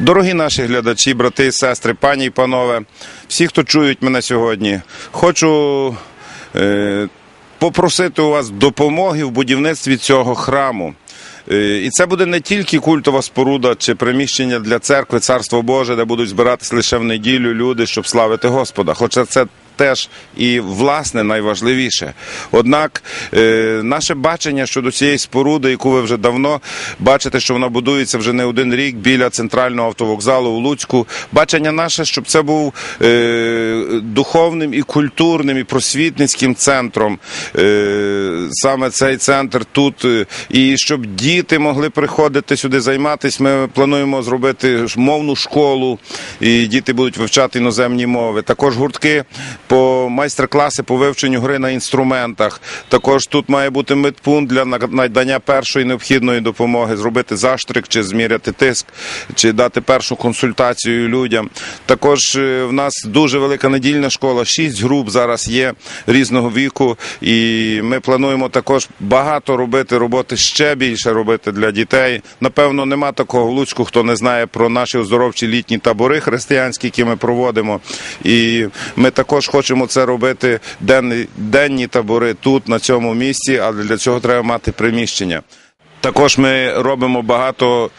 Дорогі наші глядачі, брати сестри, пані і панове, всі, хто чують мене сьогодні, хочу е, попросити у вас допомоги в будівництві цього храму. Е, І це буде не тільки культова споруда чи приміщення для церкви, царство Боже, де будуть збиратися лише в неділю люди, щоб славити Господа. Хоча це теж і власне найважливіше. Однак е, наше бачення щодо цієї споруди, яку ви вже давно бачите, що вона будується вже не один рік біля центрального автовокзалу у Луцьку. Бачення наше, щоб це був е, духовним і культурним і просвітницьким центром. Е, саме цей центр тут, і щоб діти могли приходити сюди займатися. Ми плануємо зробити мовну школу, і діти будуть вивчати іноземні мови. Також гуртки по майстер-класи по вивченню гри на інструментах. Також тут має бути медпункт для надання першої необхідної допомоги, зробити заштрик чи зміряти тиск, чи дати першу консультацію людям. Також е, в нас дуже велика недільна школа, шість груп зараз є різного віку, і ми плануємо також багато робити роботи ще більше робити для дітей. Напевно, нема такого в Луцьку, хто не знає про наші оздоровчі літні табори християнські, які ми проводимо. І ми також хочемо це робити денні, денні табори тут, на цьому місці, але для цього треба мати приміщення. Також ми робимо багато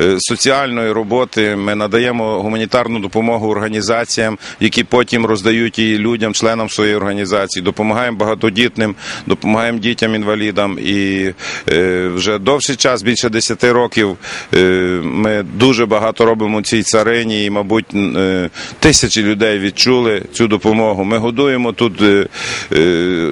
е, соціальної роботи. Ми надаємо гуманітарну допомогу організаціям, які потім роздають її людям, членам своєї організації. Допомагаємо багатодітним, допомагаємо дітям-інвалідам. І е, вже довший час, більше 10 років, е, ми дуже багато робимо цій царині, і, мабуть, тисячі людей відчули цю допомогу. Ми годуємо тут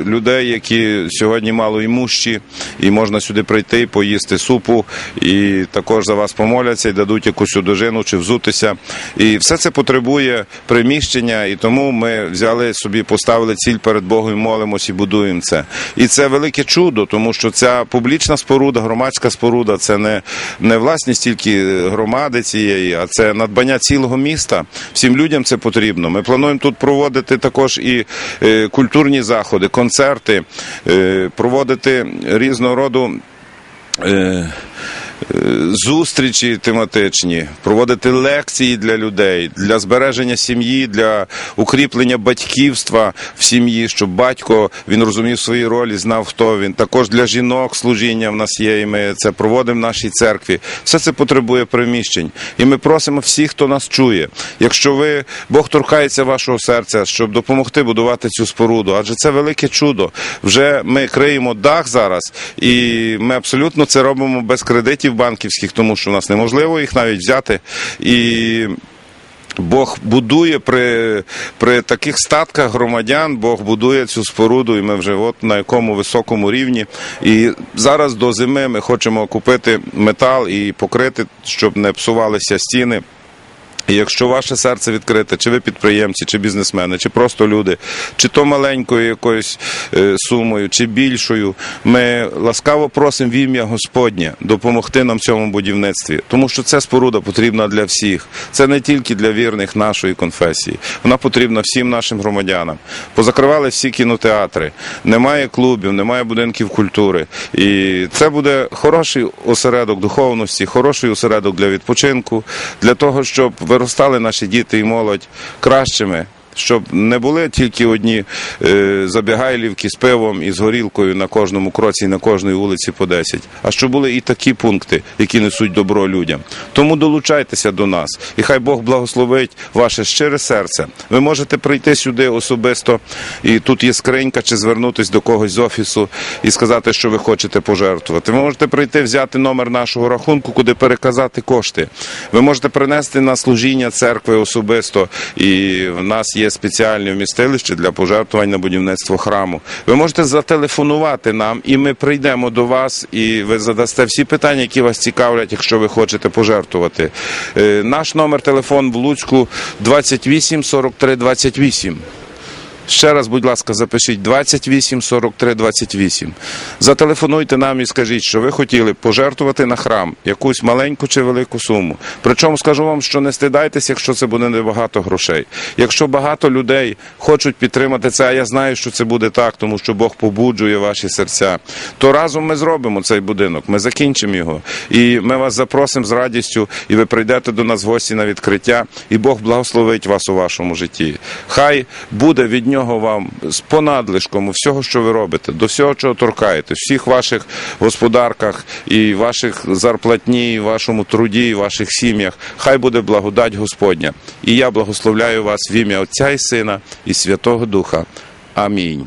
людей, які сьогодні малоімущі, і можна сюди прийти і поїсти супу, і також за вас помоляться і дадуть якусь удожину чи взутися. І все це потребує приміщення, і тому ми взяли собі, поставили ціль перед Богом, і молимось і будуємо це. І це велике чудо, тому що ця публічна споруда, громадська споруда це не, не власність тільки громади цієї, а це надбання цілого міста. Всім людям це потрібно. Ми плануємо тут проводити також і е, культурні заходи, концерти, е, проводити різного роду. Е, е, Зустрічі тематичні, проводити лекції для людей, для збереження сім'ї, для укріплення батьківства в сім'ї, щоб батько він розумів свої ролі, знав, хто він. Також для жінок служіння в нас є, і ми це проводимо в нашій церкві. Все це потребує приміщень. І ми просимо всіх, хто нас чує. Якщо ви Бог торкається вашого серця, щоб допомогти будувати цю споруду, адже це велике чудо. Вже ми криємо дах зараз, і ми абсолютно це робимо без кредитів банківських, тому що в нас неможливо їх навіть взяти. І Бог будує при, при таких статках громадян, Бог будує цю споруду, і ми вже от на якому високому рівні. І зараз до зими ми хочемо купити метал і покрити, щоб не псувалися стіни. І якщо ваше серце відкрите, чи ви підприємці, чи бізнесмени, чи просто люди, чи то маленькою якоюсь е, сумою, чи більшою, ми ласкаво просимо в ім'я Господнє допомогти нам в цьому будівництві, тому що ця споруда потрібна для всіх. Це не тільки для вірних нашої конфесії, вона потрібна всім нашим громадянам. Позакривали всі кінотеатри, немає клубів, немає будинків культури. І це буде хороший осередок духовності, хороший осередок для відпочинку, для того, щоб виростали наші діти і молодь кращими. Щоб не були тільки одні е, забігайлівки з пивом і з горілкою на кожному кроці, і на кожній вулиці по 10, а щоб були і такі пункти, які несуть добро людям. Тому долучайтеся до нас, і хай Бог благословить ваше щире серце. Ви можете прийти сюди особисто, і тут є скринька, чи звернутися до когось з офісу і сказати, що ви хочете пожертвувати. Ви можете прийти, взяти номер нашого рахунку, куди переказати кошти. Ви можете принести на служіння церкви особисто, і в нас є спеціальні вмістилища для пожертвувань на будівництво храму. Ви можете зателефонувати нам, і ми прийдемо до вас, і ви задасте всі питання, які вас цікавлять, якщо ви хочете пожертвувати. Е, Наш номер телефон в Луцьку 28 43 28. Ще раз, будь ласка, запишіть 28 43 28. Зателефонуйте нам і скажіть, що ви хотіли пожертвувати на храм якусь маленьку чи велику суму. Причому скажу вам, що не стидайтеся, якщо це буде небагато грошей. Якщо багато людей хочуть підтримати це, а я знаю, що це буде так, тому що Бог побуджує ваші серця, то разом ми зробимо цей будинок, ми закінчимо його. І ми вас запросимо з радістю, і ви прийдете до нас в гості на відкриття, і Бог благословить вас у вашому житті. Хай буде від нього вам з понадлишком всього, що ви робите, до всього, чого торкаєтесь, всіх ваших господарках і ваших зарплатні, і вашому труді, і ваших сім'ях. Хай буде благодать Господня. І я благословляю вас в ім'я Отця і Сина і Святого Духа. Амінь.